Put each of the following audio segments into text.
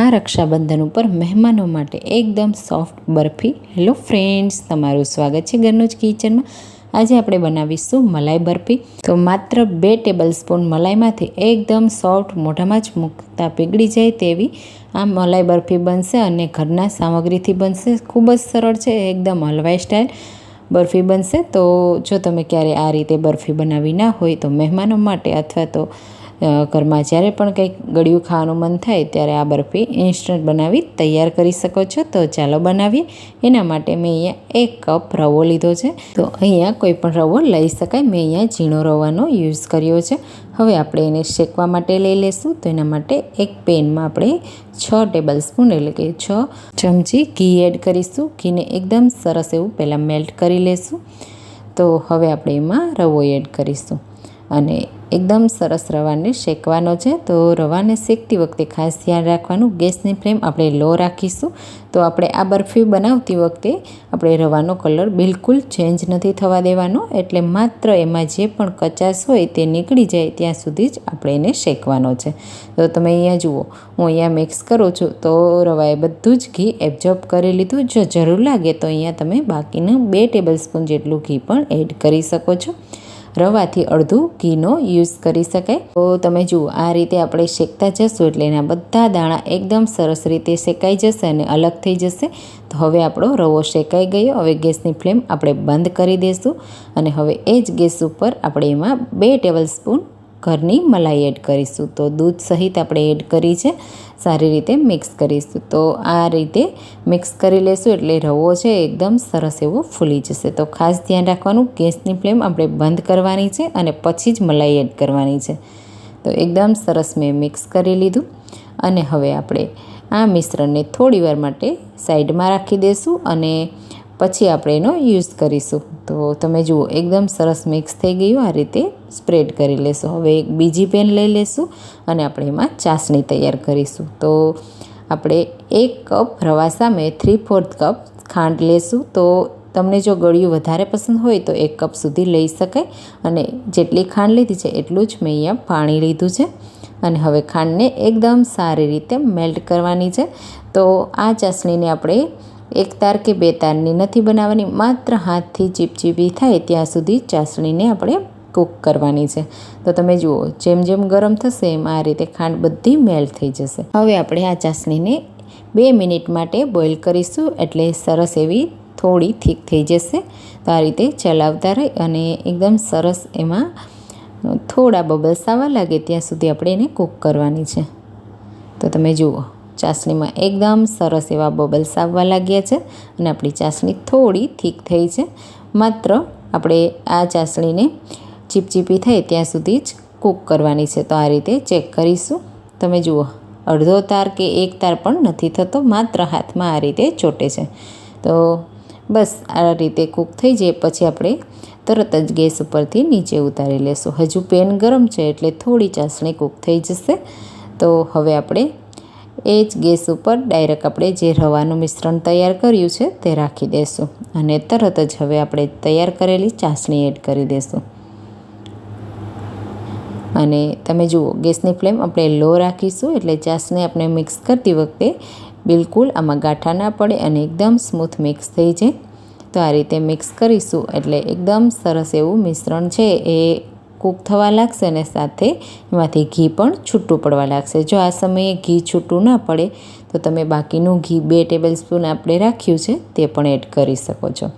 આ રક્ષાબંધન ઉપર મહેમાનો માટે એકદમ સોફ્ટ, બરફી. હેલો ફ્રેન્ડ્સ તમારું સ્વાગત છે ઘરનું જ કિચનમાં. આજે આપણે બનાવીશું મલાઈ બરફી. તો માત્ર બે ટેબલ સ્પૂન મલાઈમાંથી એકદમ સોફ્ટ મોઢામાં જ મૂકતા પીગળી જાય તેવી આ મલાઈ બરફી બનશે અને ઘરના સામગ્રીથી બનશે. ખૂબ જ સરળ છે, એકદમ હલવાઈ સ્ટાઇલ બરફી બનશે. તો જો તમે ક્યારે આ રીતે બરફી બનાવી ના હોય તો મહેમાનો માટે અથવા તો ઘરમાં જ્યારે પણ કંઈક ગળ્યું ખાવાનું મન થાય ત્યારે આ બરફી ઇન્સ્ટન્ટ બનાવી તૈયાર કરી શકો છો. તો ચાલો બનાવીએ. એના માટે મેં અહીંયા એક કપ રવો લીધો છે. તો અહીંયા કોઈ પણ રવો લઈ શકાય. મેં અહીંયા ઝીણો રવાનો યુઝ કર્યો છે. હવે આપણે એને શેકવા માટે લઈ લઈશું તો એના માટે એક પેનમાં આપણે છ ટેબલ સ્પૂન એટલે કે છ ચમચી ઘી એડ કરીશું. ઘીને એકદમ સરસ એવું પહેલાં મેલ્ટ કરી લઈશું તો હવે આપણે એમાં રવો એડ કરીશું. અને એકદમ સરસ રવાને શેકવાનો છે. તો રવાને શેકતી વખતે ખાસ ધ્યાન રાખવાનું, ગેસની ફ્લેમ આપણે લો રાખીશું. તો આપણે આ બરફી બનાવતી વખતે આપણે રવાનો કલર બિલકુલ ચેન્જ નથી થવા દેવાનો, એટલે માત્ર એમાં જે પણ કચાશ હોય તે નીકળી જાય ત્યાં સુધી જ આપણે એને શેકવાનો છે. તો તમે અહીંયા જુઓ, હું અહીંયા મિક્સ કરું છું. તો રવાએ બધું જ ઘી એબ્ઝોર્બ કરી લીધું. જો જરૂર લાગે તો અહીંયા તમે બાકીનું બે ટેબલ સ્પૂન જેટલું ઘી પણ એડ કરી શકો છો. રવાથી અડધું ઘીનો યુઝ કરી શકાય. તો તમે જુઓ, આ રીતે આપણે શેકતા જશું એટલે એના બધા દાણા એકદમ સરસ રીતે શેકાઈ જશે અને અલગ થઈ જશે. તો હવે આપણો રવો શેકાઈ ગયો. હવે ગેસની ફ્લેમ આપણે બંધ કરી દઈશું અને હવે એ જ ગેસ ઉપર આપણે એમાં બે ટેબલ સ્પૂન ઘરની મલાઈ એડ કરીશું. તો દૂધ સહિત આપણે એડ કરી છે. સારી રીતે મિક્સ કરીશું. તો આ રીતે મિક્સ કરી લેશું એટલે રવો છે એકદમ સરસ એવો ફૂલી જશે. તો ખાસ ધ્યાન રાખવાનું, ગેસની ફ્લેમ આપણે બંધ કરવાની છે અને પછી જ મલાઈ એડ કરવાની છે. તો એકદમ સરસ મેં મિક્સ કરી લીધું. અને હવે આપણે આ મિશ્રણને થોડી વાર માટે સાઈડમાં રાખી દઈશું અને પછી આપણે એનો યુઝ કરીશું. તો તમે જુઓ, એકદમ સરસ મિક્સ થઈ ગયું આ રીતે. સ્પ્રેડ કરી લેશું. હવે એક બીજી પેન લઈ લેશું અને આપણે એમાં ચાસણી તૈયાર કરીશું. તો આપણે એક કપ રવા સામે થ્રી ફોર્થ કપ ખાંડ લેશું. તો તમને જો ગળ્યું વધારે પસંદ હોય તો એક કપ સુધી લઈ શકાય. અને જેટલી ખાંડ લીધી છે એટલું જ મેં અહીંયા પાણી લીધું છે. અને હવે ખાંડને એકદમ સારી રીતે મેલ્ટ કરવાની છે. તો આ ચાસણીને આપણે એક તાર કે બે તારની નથી બનાવવાની, માત્ર હાથથી ચીપચીપી થાય ત્યાં સુધી ચાસણીને આપણે કૂક કરવાની છે. તો તમે જુઓ, જેમ જેમ ગરમ થશે એમ આ રીતે ખાંડ બધી મેલ્ટ થઈ જશે. હવે આપણે આ ચાસણીને બે મિનિટ માટે બોઇલ કરીશું એટલે સરસ એવી થોડી થીક થઈ જશે. તો આ રીતે ચલાવતા રહી અને એકદમ સરસ એમાં થોડા બબલ્સ આવવા લાગે ત્યાં સુધી આપણે એને કૂક કરવાની છે. તો તમે જુઓ. ચાસણીમાં એકદમ સરસ એવા બબલ્સ આવવા લાગ્યા છે અને આપણી ચાસણી થોડી થીક થઈ છે. માત્ર આપણે આ ચાસણીને ચીપચીપી થાય ત્યાં સુધી જ કૂક કરવાની છે. તો આ રીતે ચેક કરીશું. તમે જુઓ, અડધો તાર કે એક તાર પણ નથી થતો, માત્ર હાથમાં આ રીતે ચોટે છે. તો બસ આ રીતે કૂક થઈ જાય, પછી આપણે તરત જ ગેસ ઉપરથી નીચે ઉતારી લેશું. હજુ પેન ગરમ છે એટલે થોડી ચાસણી કૂક થઈ જશે. તો હવે આપણે એ જ ગેસ ઉપર ડાયરેક્ટ આપણે જે રવાનું મિશ્રણ તૈયાર કર્યું છે તે રાખી દઈશું અને તરત જ હવે આપણે તૈયાર કરેલી ચાસણી એડ કરી દઈશું અને તમે જુઓ, ગેસની ફ્લેમ આપણે લો રાખીશું એટલે ચાસણી આપણે મિક્સ કરતી વખતે બિલકુલ આમાં ગાંઠા ના પડે અને એકદમ સ્મૂથ મિક્સ થઈ જાય. તો આ રીતે મિક્સ કરીશું એટલે એકદમ સરસ એવું મિશ્રણ છે એ કૂક થવા લાગશે અને સાથે એમાંથી ઘી પણ છૂટું પડવા લાગશે. જો આ સમયે ઘી છૂટું ના પડે, તો તમે બાકીનું ઘી બે ટેબલ સ્પૂન આપણે રાખ્યું છે, તે પણ એડ કરી શકો છો.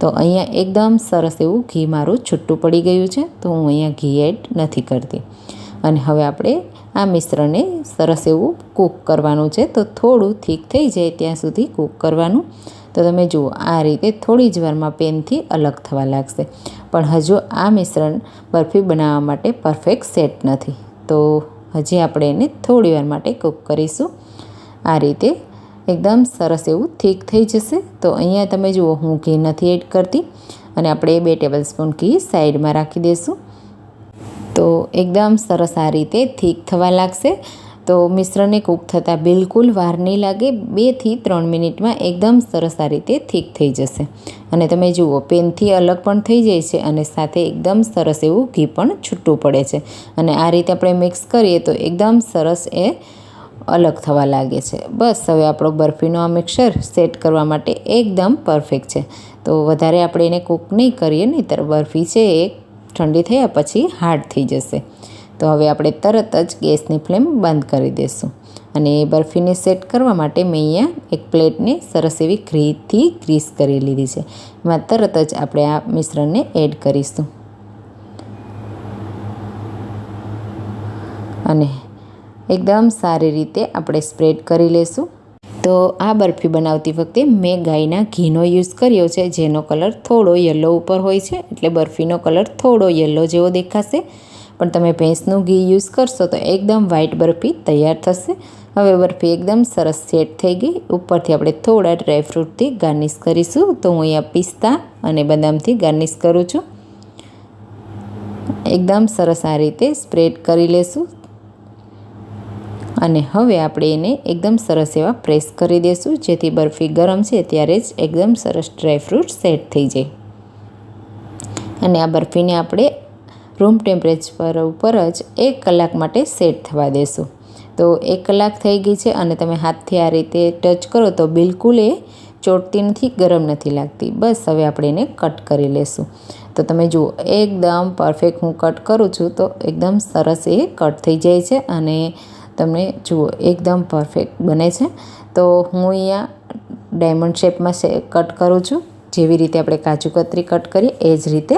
તો અહીંયા એકદમ સરસ એવું ઘી મારું છૂટું પડી ગયું છે, તો હું અહીંયા ઘી એડ નથી કરતી. અને હવે આપણે આ મિશ્રણને સરસ એવું કૂક કરવાનું છે, તો થોડું થીક થઈ જાય ત્યાં સુધી કૂક કરવાનું. તો તમે જુઓ, આ રીતે થોડી જ વારમાં પેનથી અલગ થવા લાગશે. પણ હજુ આ મિશ્રણ બરફી બનાવવા માટે પરફેક્ટ સેટ નથી. તો હજી આપણે એને થોડી વાર માટે કૂક કરીશું. આ રીતે એકદમ સરસ એવું થીક થઈ જશે. તો અહીંયા તમે જુઓ, હું ઘી નથી એડ કરતી. અને આપણે બે ટેબલ સ્પૂન ઘી સાઈડમાં રાખી દઈશું. તો એકદમ સરસ આ રીતે થીક થવા લાગશે. તો મિશ્રણને કૂક થતાં બિલકુલ વાર નહીં લાગે. બેથી ત્રણ મિનિટમાં એકદમ સરસ આ રીતે થીક થઈ જશે. અને તમે જુઓ, પેનથી અલગ પણ થઈ જાય છે અને સાથે એકદમ સરસ એવું ઘી પણ છૂટું પડે છે. અને આ રીતે આપણે મિક્સ કરીએ તો એકદમ સરસ એ અલગ થવા લાગે છે. બસ, હવે આપણો બરફીનો આ મિક્સર સેટ કરવા માટે એકદમ પરફેક્ટ છે. તો વધારે આપણે એને કૂક નહીં કરીએ, નહીંતર બરફી છે એ ઠંડી થયા પછી હાર્ડ થઈ જશે. તો હવે આપણે તરત જ ગેસની ફ્લેમ બંધ કરી દઈશું અને એ બરફીને સેટ કરવા માટે મેં અહીંયા એક પ્લેટને સરસ એવી ઘીથી ગ્રીસ કરી લીધી છે. એમાં તરત જ આપણે આ મિશ્રણને એડ કરીશું. અને એકદમ સારી રીતે આપણે સ્પ્રેડ કરી લેશું. તો આ બરફી બનાવતી વખતે મેં ગાયના ઘીનો યુઝ કર્યો છે, જેનો કલર થોડો યલો ઉપર હોય છે, એટલે બરફીનો કલર થોડો યલો જેવો દેખાશે. પણ તમે ભેંસનું ઘી યુઝ કરશો તો એકદમ વ્હાઈટ બરફી તૈયાર થશે. હવે બરફી એકદમ સરસ સેટ થઈ ગઈ. ઉપરથી આપણે થોડા ડ્રાયફ્રૂટથી ગાર્નિશ કરીશું. તો હું અહીંયા પિસ્તા અને બદામથી ગાર્નિશ કરું છું. એકદમ સરસ આ રીતે સ્પ્રેડ કરી લેશું. અને હવે આપણે એને એકદમ સરસ એવા પ્રેસ કરી દઈશું જેથી બરફી ગરમ છે ત્યારે જ એકદમ સરસ ડ્રાયફ્રૂટ સેટ થઈ જાય. અને આ બરફીને આપણે રૂમ ટેમ્પરેચર ઉપર જ એક કલાક માટે સેટ થવા દેશું. તો એક કલાક થઈ ગઈ છે અને તમે હાથથી આ રીતે ટચ કરો તો બિલકુલ એ ચોટતી નથી ગરમ નથી લાગતી. બસ હવે આપણે એને કટ કરી લેશું. તો તમે જુઓ, એકદમ પરફેક્ટ હું કટ કરું છું તો એકદમ સરસ એ કટ થઈ જાય છે અને તમને જુઓ, એકદમ પરફેક્ટ બને છે. તો હું અહીંયા ડાયમંડ શેપમાં કટ કરું છું. જેવી રીતે આપણે કાજુ કતરી કટ કરીએ, એ જ રીતે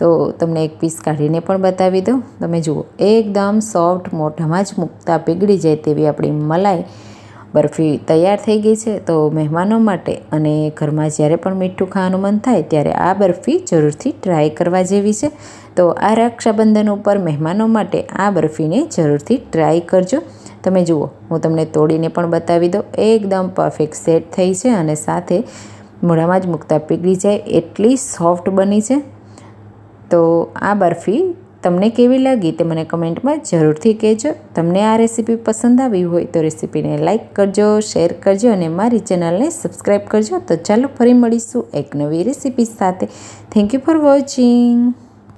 તો તમને એક પીસ કાઢીને પણ બતાવી દઉં. તમે જુઓ, એકદમ સોફ્ટ મોઢામાં જ મૂકતા પીગળી જાય તેવી આપણી મલાઈ બરફી તૈયાર થઈ ગઈ છે. તો મહેમાનો માટે અને ઘરમાં જ્યારે પણ મીઠું ખાવાનું મન થાય ત્યારે આ બરફી જરૂરથી ટ્રાય કરવા જેવી છે. તો આ રક્ષાબંધન ઉપર મહેમાનો માટે આ બરફીને જરૂરથી ટ્રાય કરજો. તમે જુઓ, હું તમને તોડીને પણ બતાવી દઉં. એકદમ પરફેક્ટ સેટ થઈ છે અને સાથે મોઢામાં જ મૂકતા પીગળી જાય એટલી સોફ્ટ બની છે. તો આ બરફી તમને કેવી લાગી તે મને કમેન્ટમાં જરૂરથી કહેજો. તમને આ રેસીપી પસંદ આવી હોય તો રેસીપીને લાઇક કરજો, શેર કરજો અને મારી ચેનલને સબસ્ક્રાઈબ કરજો. તો ચાલો ફરી મળીશું એક નવી રેસીપી સાથે. Thank you for watching